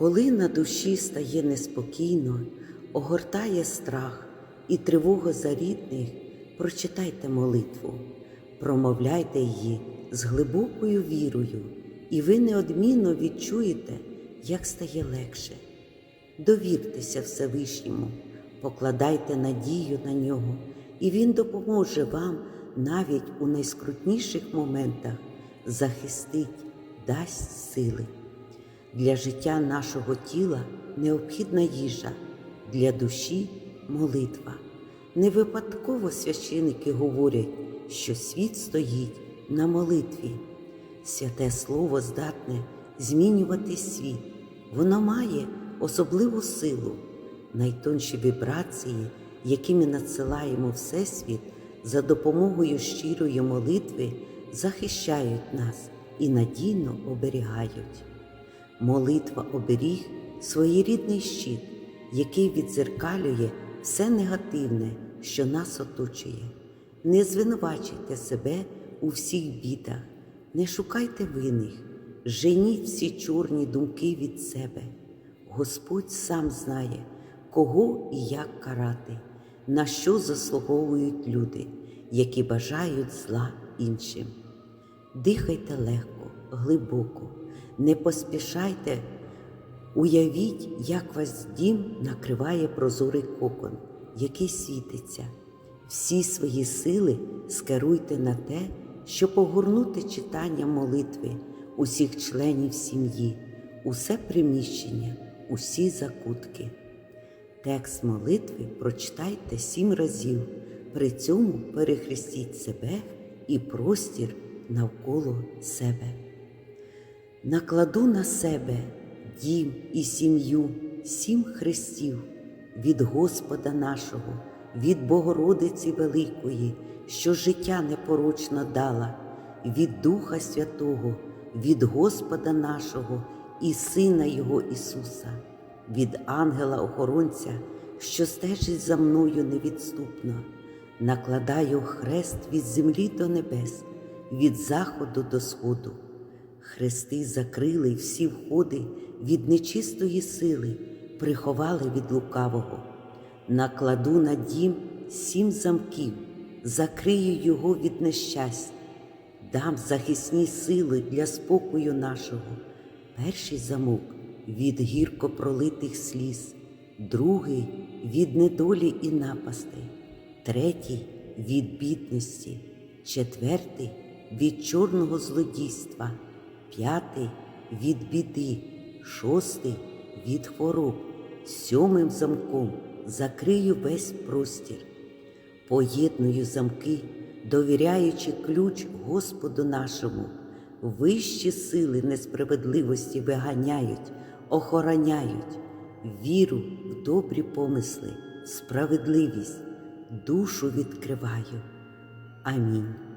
Коли на душі стає неспокійно, огортає страх і тривога за рідних, прочитайте молитву, промовляйте її з глибокою вірою, і ви неодмінно відчуєте, як стає легше. Довіртеся Всевишньому, покладайте надію на нього, і Він допоможе вам навіть у найскрутніших моментах захистить, дасть сили. Для життя нашого тіла необхідна їжа, для душі молитва. Не випадково священики говорять, що світ стоїть на молитві. Святе Слово здатне змінювати світ. Воно має особливу силу, найтонші вібрації, які ми надсилаємо Всесвіт за допомогою щирої молитви, захищають нас і надійно оберігають. Молитва оберіг своєрідний щит, який відзеркалює все негативне, що нас оточує. Не звинувачуйте себе у всіх бідах, не шукайте винних, женіть всі чорні думки від себе. Господь сам знає, кого і як карати, на що заслуговують люди, які бажають зла іншим. Дихайте легко, глибоко, не поспішайте. Уявіть, як вас дім накриває прозорий кокон, який світиться. Всі свої сили скеруйте на те, щоб огорнути читання молитви усіх членів сім'ї, усе приміщення, усі закутки. Текст молитви прочитайте сім разів, при цьому перехрестіть себе і простір навколо себе. Накладу на себе дім і сім'ю сім хрестів від Господа нашого, від Богородиці Великої, що життя непорочно дала, від Духа Святого, від Господа нашого і Сина Його Ісуса, від ангела-охоронця, що стежить за мною невідступно, накладаю хрест від землі до небес, від заходу до сходу. Хрести закрили всі входи від нечистої сили, приховали від лукавого. Накладу на дім сім замків, закрию його від нещасть, дам захисні сили для спокою нашого. Перший замок від гірко пролитих сліз, другий від недолі і напастей, третій від бідності, четвертий від чорного злодійства п'ятий від біди, шостий від хвороб, сьомим замком закрию весь простір, поєдную замки, довіряючи ключ Господу нашому, вищі сили несправедливості виганяють, охороняють, віру в добрі помисли, справедливість, душу відкриваю. Амінь.